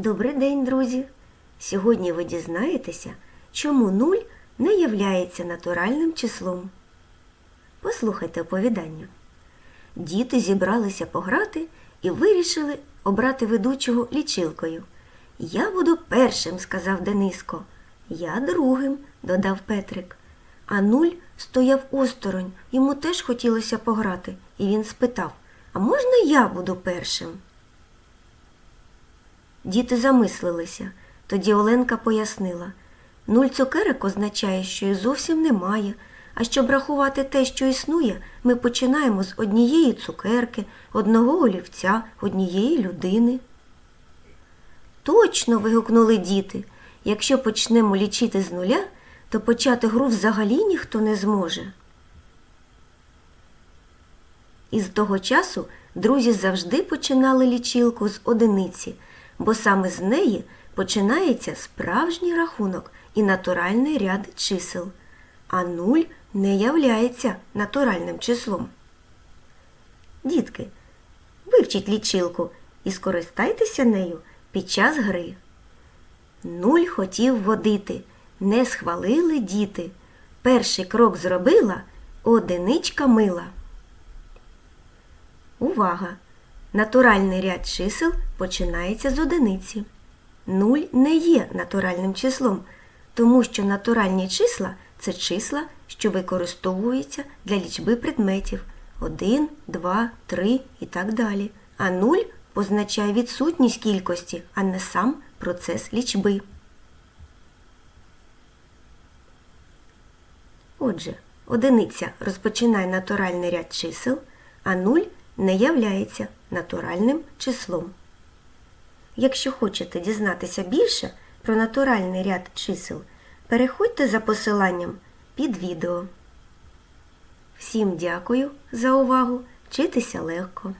Добрий день, друзі! Сьогодні ви дізнаєтеся, чому нуль не являється натуральним числом. Послухайте оповідання. Діти зібралися пограти і вирішили обрати ведучого лічилкою. Я буду першим, сказав Дениско. Я другим, додав Петрик. А нуль стояв осторонь, йому теж хотілося пограти, і він спитав А можна я буду першим? Діти замислилися. Тоді Оленка пояснила. Нуль цукерок означає, що їх зовсім немає, а щоб рахувати те, що існує, ми починаємо з однієї цукерки, одного олівця, однієї людини. Точно. вигукнули діти. Якщо почнемо лічити з нуля, то почати гру взагалі ніхто не зможе. І з того часу друзі завжди починали лічилку з одиниці, бо саме з неї починається справжній рахунок і натуральний ряд чисел, а нуль не являється натуральним числом. Дітки, вивчіть лічилку і скористайтеся нею під час гри. Нуль хотів водити, не схвалили діти. Перший крок зробила одиничка мила. Увага! Натуральний ряд чисел починається з одиниці. Нуль не є натуральним числом, тому що натуральні числа це числа, що використовуються для лічби предметів 1, 2, 3 і так далі. А нуль позначає відсутність кількості, а не сам процес лічби. Отже, одиниця розпочинає натуральний ряд чисел, а нуль не являється натуральним числом. Якщо хочете дізнатися більше про натуральний ряд чисел, переходьте за посиланням під відео. Всім дякую за увагу! Вчитися легко!